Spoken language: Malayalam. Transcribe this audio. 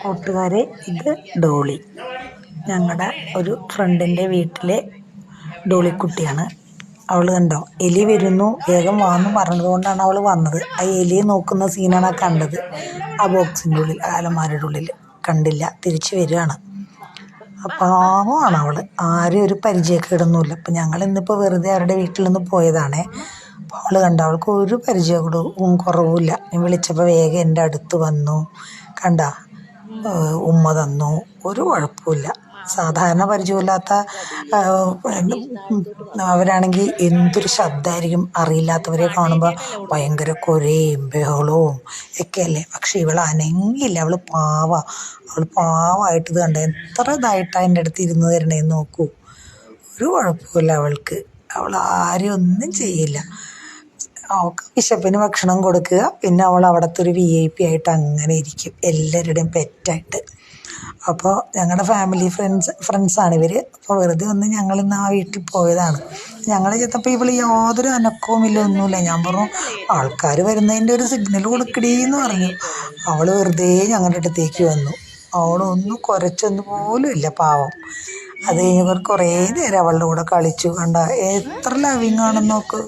കൂട്ടുകാരെ ഇത് ഡോളി. ഞങ്ങളുടെ ഒരു ഫ്രണ്ടിന്റെ വീട്ടിലെ ഡോളിക്കുട്ടിയാണ്. അവൾ കണ്ടോ എലി വരുന്നു വേഗം വാന്ന് പറഞ്ഞതുകൊണ്ടാണ് അവൾ വന്നത്. ആ എലിയെ നോക്കുന്ന സീനാണ് ആ കണ്ടത്. ആ ബോക്സിന്റെ ഉള്ളിൽ അലമാരയുടെ ഉള്ളിൽ കണ്ടില്ല തിരിച്ചു വരികയാണ്. പാവമാണ് അവൾ ആരും ഒരു പരിചയക്കേടൊന്നുമില്ല. അപ്പം ഞങ്ങൾ ഇന്നിപ്പോൾ വെറുതെ അവരുടെ വീട്ടിൽ നിന്ന് പോയതാണേ. അപ്പോൾ അവൾ കണ്ട അവൾക്ക് ഒരു പരിചയവും കുറവുമില്ല. ഞാൻ വിളിച്ചപ്പോൾ വേഗം എന്റെ അടുത്ത് വന്നു. കണ്ട ഉമ്മ തന്നു. ഒരു കുഴപ്പമില്ല സാധാരണ പരിചയമില്ലാത്ത അവരാണെങ്കിൽ എന്തൊരു ശബ്ദമായിരിക്കും അറിയില്ലാത്തവരെ കാണുമ്പോൾ ഭയങ്കര കുരയും ബഹളവും ഒക്കെയല്ലേ. പക്ഷേ ഇവൾ അനങ്ങിയില്ല. അവൾ പാവ. അവൾ പാവമായിട്ട് ഇത് കണ്ട. എത്ര ഇതായിട്ടാണ് എന്റെ അടുത്ത് ഇരുന്ന് തരണേന്ന് നോക്കൂ. ഒരു കുഴപ്പമില്ല അവൾക്ക്. അവൾ ആരും ഒന്നും ചെയ്യില്ല. വിശപ്പിന് ഭക്ഷണം കൊടുക്കുക. പിന്നെ അവൾ അവിടുത്തെ ഒരു വി ഐ പി ആയിട്ട് അങ്ങനെ ഇരിക്കും. എല്ലാവരുടെയും പെറ്റായിട്ട്. അപ്പോൾ ഞങ്ങളുടെ ഫാമിലി ഫ്രണ്ട്സ് ഫ്രണ്ട്സാണ് ഇവർ അപ്പോൾ വെറുതെ ഒന്ന് ഞങ്ങൾ ഇന്ന് ആ വീട്ടിൽ പോയതാണ്. ഞങ്ങൾ ചെത്തപ്പോൾ ഇവൾ യാതൊരു അനക്കവും ഇല്ല ഒന്നുമില്ല. ഞാൻ പറഞ്ഞു ആൾക്കാർ വരുന്നതിന്റെ ഒരു സിഗ്നൽ കൊടുക്കടീ എന്ന് പറഞ്ഞു. അവൾ വെറുതെ ഞങ്ങളുടെ അടുത്തേക്ക് വന്നു. അവളൊന്നും കുറച്ചൊന്നു പോലും ഇല്ല പാവം. അത് കഴിഞ്ഞവർ കുറേ നേരം അവളുടെ കൂടെ കളിച്ചു. കണ്ട എത്ര ലവിങ് ആണെന്ന് നോക്ക്.